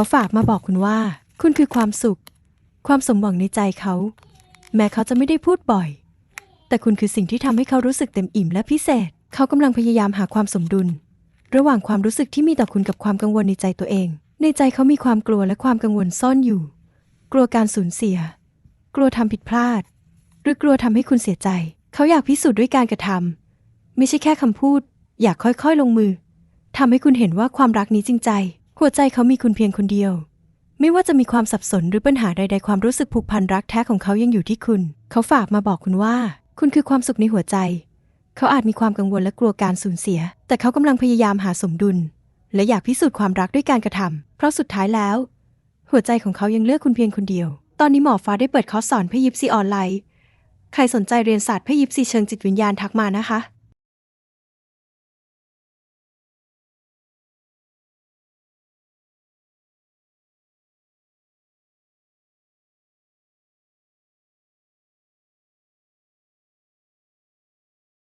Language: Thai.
เขาฝากมาบอกคุณว่า คุณคือความสุข ความสมหวังในใจเขา แม้เขาจะไม่ได้พูดบ่อย แต่คุณคือสิ่งที่ทำให้เขารู้สึกเต็มอิ่มและพิเศษ เขากำลังพยายามหาความสมดุล ระหว่างความรู้สึกที่มีต่อคุณกับความกังวลในใจตัวเอง ในใจเขามีความกลัวและความกังวลซ่อนอยู่ กลัวการสูญเสีย กลัวทำผิดพลาด หรือกลัวทำให้คุณเสียใจ เขาอยากพิสูจน์ด้วยการกระทำไม่ใช่แค่คำพูด อยากค่อยๆ ลงมือทำให้คุณเห็นว่าความรักนี้จริงใจ หัวใจเขามีคุณเพียงคนเดียว ไม่ว่าจะมีความสับสนหรือปัญหาใด ๆ ความรู้สึกผูกพันรักแท้ของเขายังอยู่ที่คุณ เขาฝากมาบอกคุณว่า คุณคือความสุขในหัวใจ เขาอาจมีความกังวลและกลัวการสูญเสีย แต่เขากำลังพยายามหาสมดุล และอยากพิสูจน์ความรักด้วยการกระทำเพราะสุดท้ายแล้ว หัวใจของเขายังเลือกคุณเพียงคนเดียว ตอนนี้หมอฟ้าได้เปิดคอร์สสอนพยิปซีออนไลน์ ใครสนใจเรียนศาสตร์พยิปซีเชิงจิตวิญญาณทักมานะคะ